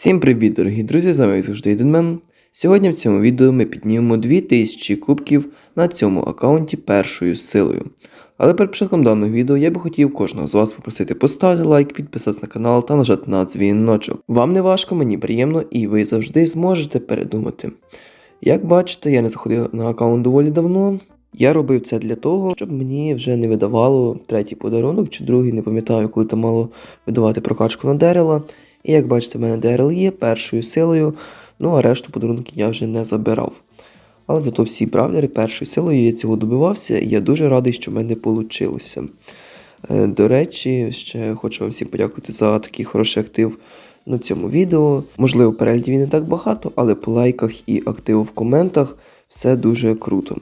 Всім привіт, дорогі друзі! З вами як завжди Іденмен. Сьогодні в цьому відео ми піднімемо 2000 кубків на цьому аккаунті першою силою. Але перед початком даного відео я би хотів кожного з вас попросити поставити лайк, підписатися на канал та нажати на дзвіночок. Вам не важко, мені приємно і ви завжди зможете передумати. Як бачите, я не заходив на аккаунт доволі давно. Я робив це для того, щоб мені вже не видавало третій подарунок чи другий, не пам'ятаю, коли там мало видавати прокачку на дерела. І як бачите, в мене ДРЛ є першою силою, ну а решту подарунків я вже не забирав. Але зато всі бравлери першою силою я цього добивався, і я дуже радий, що в мене вийшло. До речі, ще хочу вам всім подякувати за такий хороший актив на цьому відео. Можливо, переглядів не так багато, але по лайках і активу в коментах все дуже круто.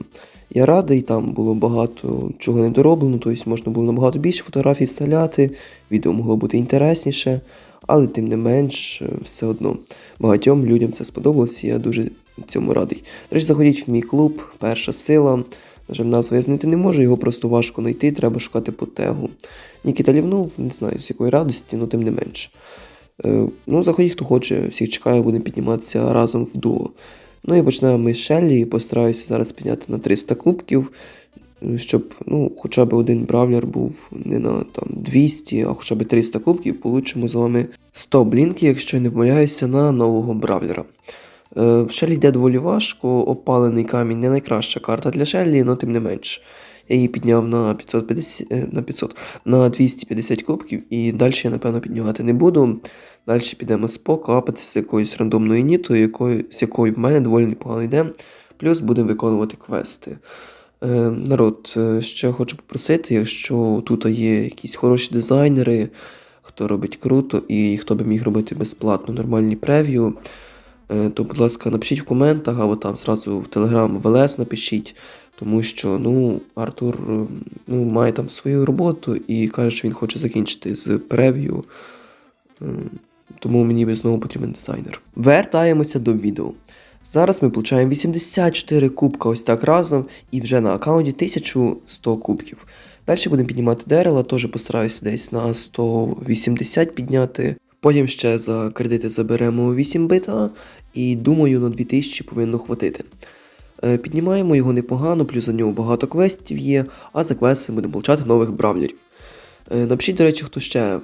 Я радий, там було багато чого не дороблено, тобто можна було набагато більше фотографій вставляти, відео могло бути інтересніше, але тим не менш, е, все одно багатьом людям це сподобалось, і я дуже цьому радий. Речі, заходіть в мій клуб, перша сила. На жаль, назву я знайти не можу, його просто важко знайти, треба шукати по тегу. Нікіта лівнув, не знаю з якої радості, ну тим не менш. Е, ну, заходіть, хто хоче, всіх чекаю, будемо підніматися разом в дуо. Ну і почнемо ми з Шеллі постараюся зараз підняти на 300 кубків, щоб ну, хоча б один бравлер був не на там, 200, а хоча б 300 кубків, получимо з вами 100 блінків, якщо я не помиляюся, на нового бравлера. Е, Шеллі йде доволі важко, опалений камінь не найкраща карта для Шеллі, але тим не менш. Я її підняв на 550, е, на 500, на 250 кубків, і далі я, напевно, піднімати не буду. Далі підемо капатися з якоюсь рандомною нітою, якою, з якою в мене доволі непогано йде. Плюс будемо виконувати квести. Е, народ, е, ще хочу попросити, якщо тут є якісь хороші дизайнери, хто робить круто і хто би міг робити безплатно нормальні прев'ю, е, то, будь ласка, напишіть в коментах або там зразу в Телеграм в ЛС напишіть. Тому що ну, Артур ну, має там свою роботу і каже, що він хоче закінчити з прев'ю. Е, Тому мені знову потрібен дизайнер. Вертаємося до відео. Зараз ми получаємо 84 кубка ось так разом, і вже на аккаунті 1100 кубків. Далі будемо піднімати дерева, теж постараюся десь на 180 підняти. Потім ще за кредити заберемо 8 бита, і думаю, на 2000 повинно хватити. Е, Піднімаємо його непогано, плюс за нього багато квестів є, а за квести будемо получати нових бравлерів. Е, Напишіть, до речі, хто ще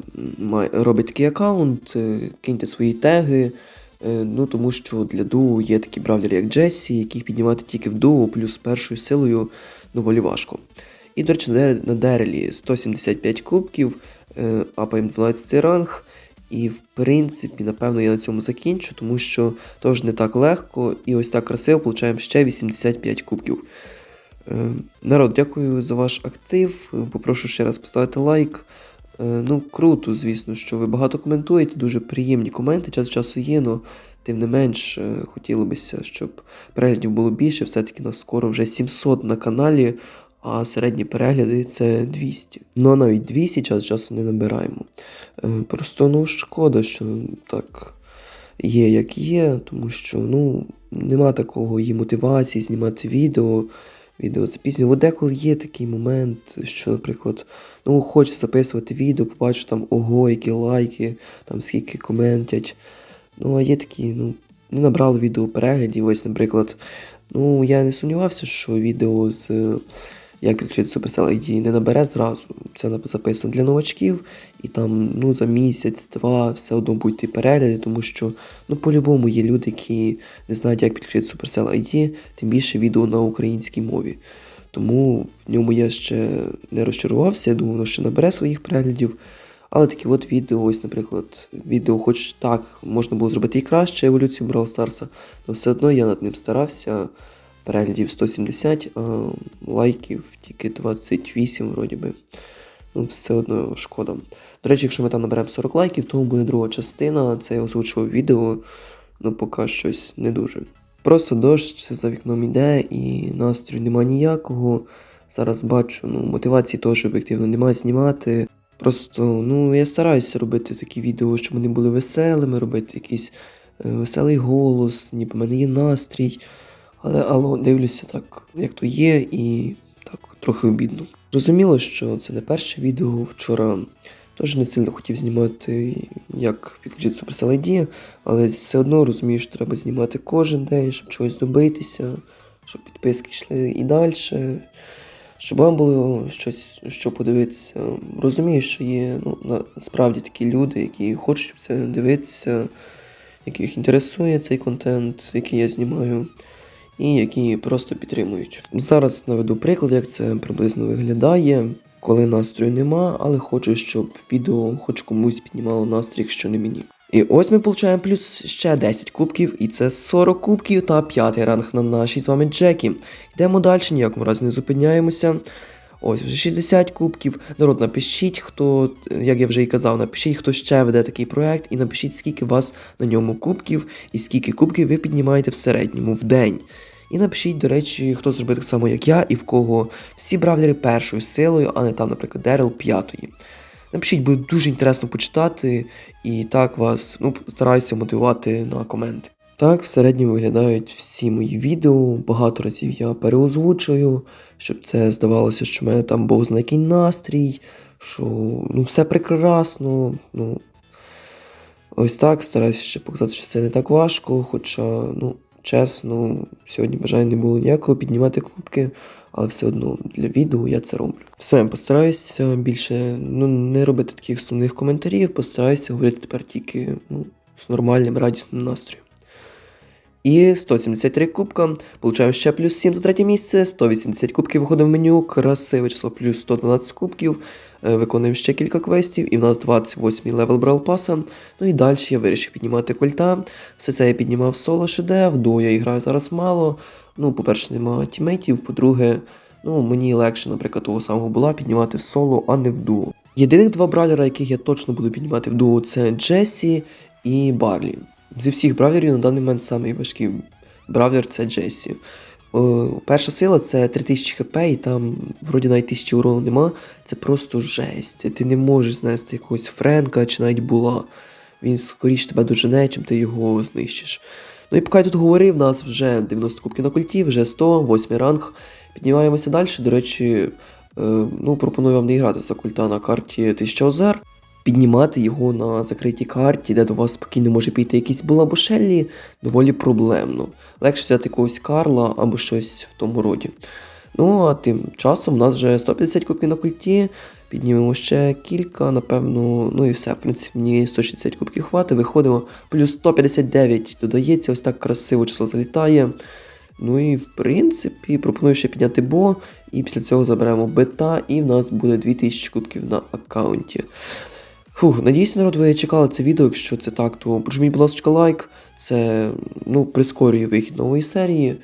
робить такий аккаунт, е, киньте свої теги. Е, Ну, тому що для дуо є такі бравлери, як Джесі, яких піднімати тільки в дуо, плюс першою силою доволі важко. І, до речі, на Дер- Дерелі 175 кубків, е, апаємо 12 ранг. І в принципі, напевно, я на цьому закінчу, тому що теж не так легко. І ось так красиво получаємо ще 85 кубків. Е, народ, дякую за ваш актив. Е, Попрошу ще раз поставити лайк. Е, ну, круто, звісно, що ви багато коментуєте, дуже приємні коменти, час часу є, але тим не менш е, хотілося б, щоб переглядів було більше. Все-таки нас скоро вже 700 на каналі, а середні перегляди це 200. Ну а навіть 200 час часу не набираємо. Е, Просто ну шкода, що так є, як є, тому що ну нема такого її мотивації знімати відео. Відео це пісню. Бо деколи є такий момент, що, наприклад, ну хочеться записувати відео, побачу там ого, які лайки, там скільки коментять. Ну, а є такі, ну, не набрало відео переглядів. Ось, наприклад, ну я не сумнівався, що відео з як підключити Supercell ID не набере зразу. Це записано для новачків, і там ну, за місяць-два все одно будуть ті перегляди, тому що ну, по-любому є люди, які не знають, як підключити Supercell ID, тим більше відео на українській мові. Тому в ньому я ще не розчарувався, я думав, воно ще набере своїх переглядів. Але такі от відео, ось, наприклад, відео, хоч так, можна було зробити і краще еволюцію Brawl Старса, але все одно я над ним старався. Переглядів 170, а лайків тільки 28, вроді би. Ну, все одно шкода. До речі, якщо ми там наберемо 40 лайків, то буде друга частина. Це я озвучував відео, ну поки щось не дуже. Просто дощ за вікном іде і настрою нема ніякого. Зараз бачу, ну, мотивації теж об'єктивно немає знімати. Просто ну, я стараюся робити такі відео, щоб вони були веселими, робити якийсь е, веселий голос, ніби в мене є настрій. Але алло, дивлюся так, як то є, і так трохи обідно. Зрозуміло, що це не перше відео. Вчора Тож не сильно хотів знімати, як підключити Supercell ID, але все одно розумію, що треба знімати кожен день, щоб чогось добитися, щоб підписки йшли і далі, щоб вам було щось, що подивитися. Розумію, що є ну, насправді такі люди, які хочуть це дивитися, яких інтересує цей контент, який я знімаю, і які просто підтримують. Зараз наведу приклад, як це приблизно виглядає, коли настрою нема, але хочу, щоб відео хоч комусь піднімало настрій, якщо не мені. І ось ми получаємо плюс ще 10 кубків, і це 40 кубків та п'ятий ранг на нашій з вами Джекі. Йдемо далі, ніякому разі не зупиняємося. Ось вже 60 кубків. Народ, напишіть, хто, як я вже і казав, напишіть, хто ще веде такий проект, і напишіть, скільки у вас на ньому кубків, і скільки кубків ви піднімаєте в середньому в день. І напишіть, до речі, хто зробив так само, як я, і в кого всі бравлери першою силою, а не там, наприклад, Дерел п'ятої. Напишіть, буде дуже інтересно почитати, і так вас ну, стараюся мотивувати на коменти. Так, в середньому виглядають всі мої відео. Багато разів я переозвучую, щоб це здавалося, що в мене там Бог знає настрій, що ну, все прекрасно. Ну, ось так стараюся ще показати, що це не так важко, хоча, ну, чесно, сьогодні бажання не було ніякого піднімати кубки, але все одно для відео я це роблю. Все, постараюся більше ну, не робити таких сумних коментарів, постараюся говорити тепер тільки ну, з нормальним радісним настроєм. І 173 кубка. Получаємо ще плюс 7 за третє місце. 180 кубків виходить в меню. Красиве число плюс 112 кубків. Е, Виконуємо ще кілька квестів, і в нас 28 левел Брал Паса. Ну і далі я вирішив піднімати кольта. Все це я піднімав соло ШД, в дуо я граю зараз мало. Ну, по-перше, немає тімейтів, по-друге, ну, мені легше, наприклад, того самого була піднімати в соло, а не в дуо. Єдиних два бравлера, яких я точно буду піднімати в дуо, це Джесі і Барлі. Зі всіх бравлерів на даний момент самий важкий бравлер це Джесі. О, перша сила це 3000 хп, і там вроді навіть 1000 урону нема. Це просто жесть. Ти не можеш знести якогось Френка чи навіть була. Він скоріше тебе дожене, чим ти його знищиш. Ну і поки я тут говорив, в нас вже 90 кубків на культі, вже 100, 8 ранг. Піднімаємося далі. До речі, е, ну, пропоную вам не грати за культа на карті 1000 озер. Піднімати його на закритій карті, де до вас спокійно може піти якийсь була або доволі проблемно. Легше взяти якогось Карла або щось в тому роді. Ну, а тим часом у нас вже 150 кубків на культі, піднімемо ще кілька, напевно, ну і все. В принципі, мені 160 кубків хватить, виходимо, плюс 159 додається, ось так красиво число залітає. Ну і в принципі пропоную ще підняти бо, і після цього заберемо бета, і в нас буде 2000 кубків на аккаунті. Фух, надіюся, народ, ви чекали це відео. Якщо це так, то прожміть, будь ласка, лайк. Це ну, прискорює вихід нової серії. Е,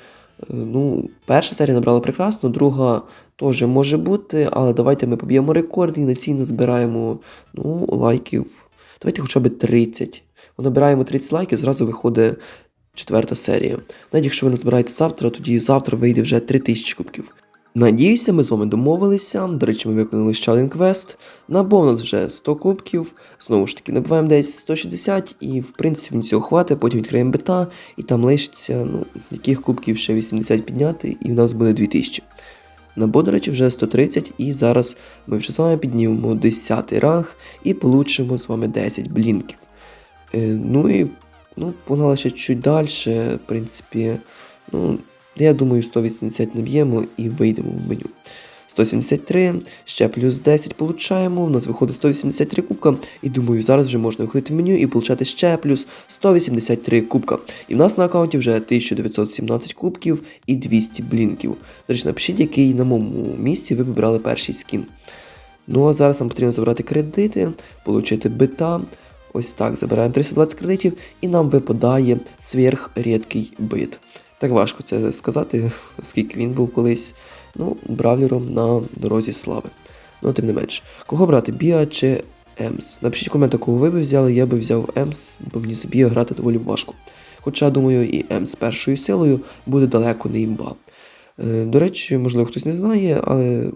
Ну, перша серія набрала прекрасно, друга теж може бути, але давайте ми поб'ємо рекорд і на цій назбираємо ну, лайків. Давайте хоча б 30. Ми набираємо 30 лайків, зразу виходить четверта серія. Навіть якщо ви назбираєте завтра, тоді завтра вийде вже 3000 кубків. Надіюся, ми з вами домовилися. До речі, ми виконали ще один квест. На бонус вже 100 кубків. Знову ж таки, набиваємо десь 160 і в принципі мені цього хватить, потім відкриємо бета, і там лишиться, ну, яких кубків ще 80 підняти, і в нас буде 2000. Набо, до речі, вже 130, і зараз ми вже з вами піднімемо 10 ранг і получимо з вами 10 блінків. Е, ну і ну, погнали ще чуть далі. В принципі, ну, я думаю, 180 наб'ємо і вийдемо в меню. 173, ще плюс 10 получаємо, у нас виходить 183 кубка, і думаю, зараз вже можна виходити в меню і получати ще плюс 183 кубка. І в нас на аккаунті вже 1917 кубків і 200 блінків. До напишіть, який на моєму місці ви вибрали перший скін. Ну а зараз нам потрібно забрати кредити, отримати бита. Ось так, забираємо 320 кредитів і нам випадає сверхрідкий бит. Так важко це сказати, оскільки він був колись ну, бравлером на дорозі слави. Ну, тим не менш. Кого брати, Біа чи Емс? Напишіть в коментах, кого ви б взяли, я би взяв Емс, бо мені з Біа грати доволі важко. Хоча, думаю, і Емс першою силою буде далеко не імба. Е, до речі, можливо, хтось не знає, але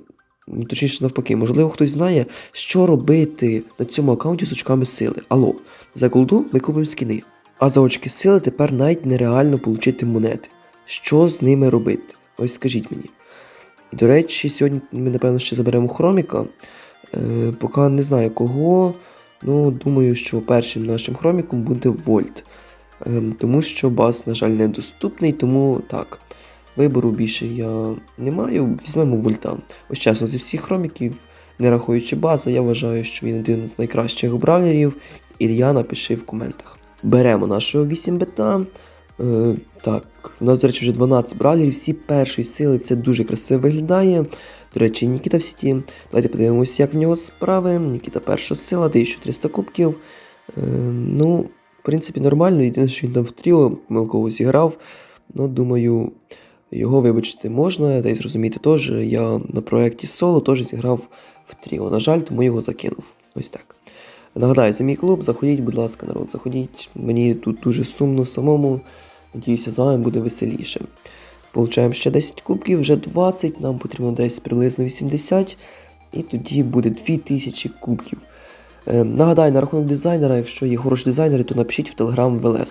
ну, точніше навпаки, можливо, хтось знає, що робити на цьому аккаунті з очками сили. Алло, за голду ми купимо скіни. А за очки сили тепер навіть нереально отримати монети. Що з ними робити? Ось скажіть мені. До речі, сьогодні ми, напевно, ще заберемо хроміка. Е, поки не знаю кого. Ну, думаю, що першим нашим хроміком буде Вольт. Ем, тому що бас, на жаль, недоступний, тому так. Вибору більше я не маю. Візьмемо вольта. Ось чесно, зі всіх хроміків, не рахуючи база, я вважаю, що він один з найкращих бравлерів. Ілля напиши в коментах. Беремо нашого 8 бета. Е, так, у нас, до речі, вже 12 бравлерів, всі першої сили, це дуже красиво виглядає. До речі, Нікіта в сіті. Давайте подивимося, як в нього справи. Нікіта перша сила, 1300 кубків. Е, ну, в принципі, нормально. Єдине, що він там в тріо помилково зіграв. Ну, думаю, його вибачити можна, та й зрозуміти теж. Я на проєкті соло теж зіграв в тріо. На жаль, тому його закинув. Ось так. Нагадаю, це мій клуб, заходіть, будь ласка, народ, заходіть. Мені тут дуже сумно самому. Надіюся, з вами буде веселіше. Получаємо ще 10 кубків, вже 20, нам потрібно десь приблизно 80, і тоді буде 2000 кубків. Е, нагадаю, на рахунок дизайнера, якщо є хороші дизайнери, то напишіть в телеграм в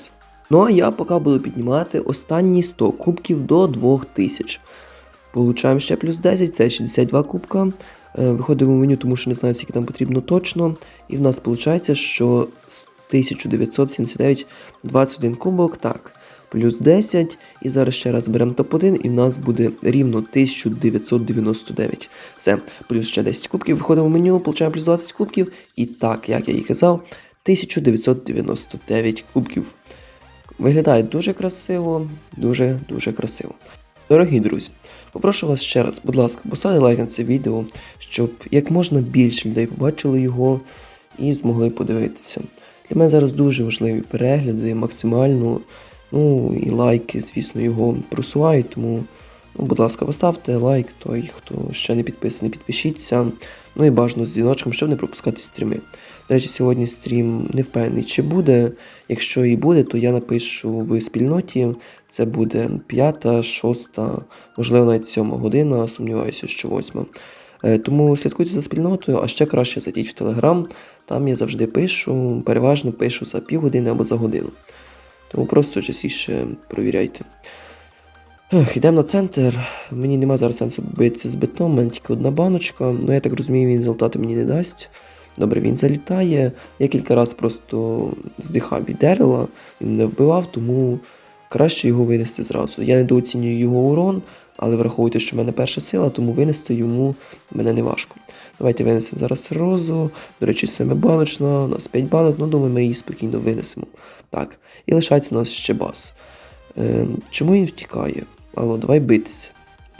Ну а я поки буду піднімати останні 100 кубків до 2000. Получаємо ще плюс 10, це 62 кубка. Е, Виходимо в меню, тому що не знаю, скільки там потрібно точно. І в нас виходить, що 1979 21 кубок. Так, плюс 10. І зараз ще раз беремо топ-1, і в нас буде рівно 1999. Все, плюс ще 10 кубків. Виходимо в меню, получаємо плюс 20 кубків. І так, як я і казав, 1999 кубків. Виглядає дуже красиво, дуже-дуже красиво. Дорогі друзі, попрошу вас ще раз, будь ласка, поставте лайк на це відео, щоб як можна більше людей побачили його і змогли подивитися. Для мене зараз дуже важливі перегляди, максимально, ну і лайки, звісно, його просувають, тому, ну, будь ласка, поставте лайк, той, хто ще не підписаний, підпишіться. Ну і бажано з дзвіночком, щоб не пропускати стріми. До речі, сьогодні стрім не впевнений, чи буде. Якщо і буде, то я напишу в спільноті. Це буде п'ята, шоста, можливо, навіть сьома година, сумніваюся, що восьма. Е, Тому слідкуйте за спільнотою, а ще краще зайдіть в Телеграм. Там я завжди пишу, переважно пишу за півгодини або за годину. Тому просто частіше провіряйте. Ех, Йдемо на центр. Мені нема зараз сенсу битися з бетом, в мене тільки одна баночка. Ну я так розумію, він результати мені не дасть. Добре, він залітає. Я кілька разів просто здихав від дерева, він не вбивав, тому краще його винести зразу. Я недооцінюю його урон, але враховуйте, що в мене перша сила, тому винести йому мене не важко. Давайте винесемо зараз розу. До речі, 7 баночна, у нас 5 банок, ну думаю, ми її спокійно винесемо. Так, і лишається у нас ще бас. Е, чому він втікає? Алло, давай битися.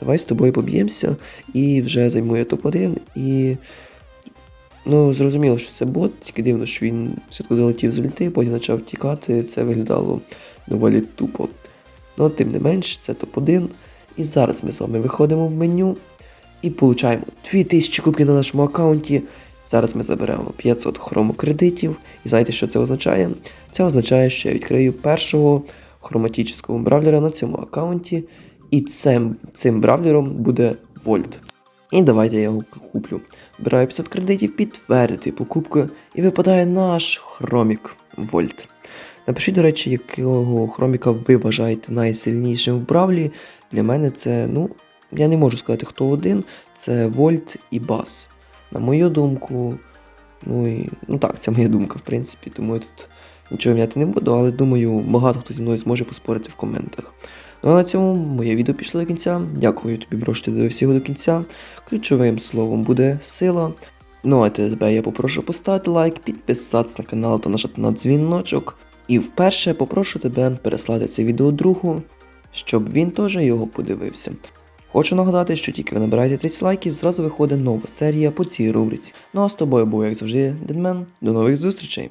Давай з тобою поб'ємося і вже займу я топ-1 і. Ну, зрозуміло, що це бот, тільки дивно, що він все-таки залетів з ульти, потім почав тікати, це виглядало доволі тупо. Ну, тим не менш, це топ-1. І зараз ми з вами виходимо в меню і получаємо 2000 кубків на нашому аккаунті. Зараз ми заберемо 500 хромокредитів. І знаєте, що це означає? Це означає, що я відкрию першого хроматичного бравлера на цьому аккаунті. І цим, цим бравлером буде Вольт. І давайте я його куплю. Бераю 500 кредитів, підтвердити покупку, і випадає наш хромік Вольт. Напишіть, до речі, якого хроміка ви вважаєте найсильнішим в бравлі. Для мене це, ну, я не можу сказати, хто один, це Вольт і Бас. На мою думку, ну і ну так, це моя думка, в принципі, тому я тут нічого м'яти не буду, але думаю, багато хто зі мною зможе поспорити в коментах. Ну а на цьому моє відео пішло до кінця. Дякую тобі, бро, що ти дивився його до кінця. Ключовим словом буде сила. Ну а тебе я попрошу поставити лайк, підписатися на канал та нажати на дзвіночок. І вперше попрошу тебе переслати це відео другу, щоб він теж його подивився. Хочу нагадати, що тільки ви набираєте 30 лайків, зразу виходить нова серія по цій рубриці. Ну а з тобою був, як завжди, Дедмен. До нових зустрічей!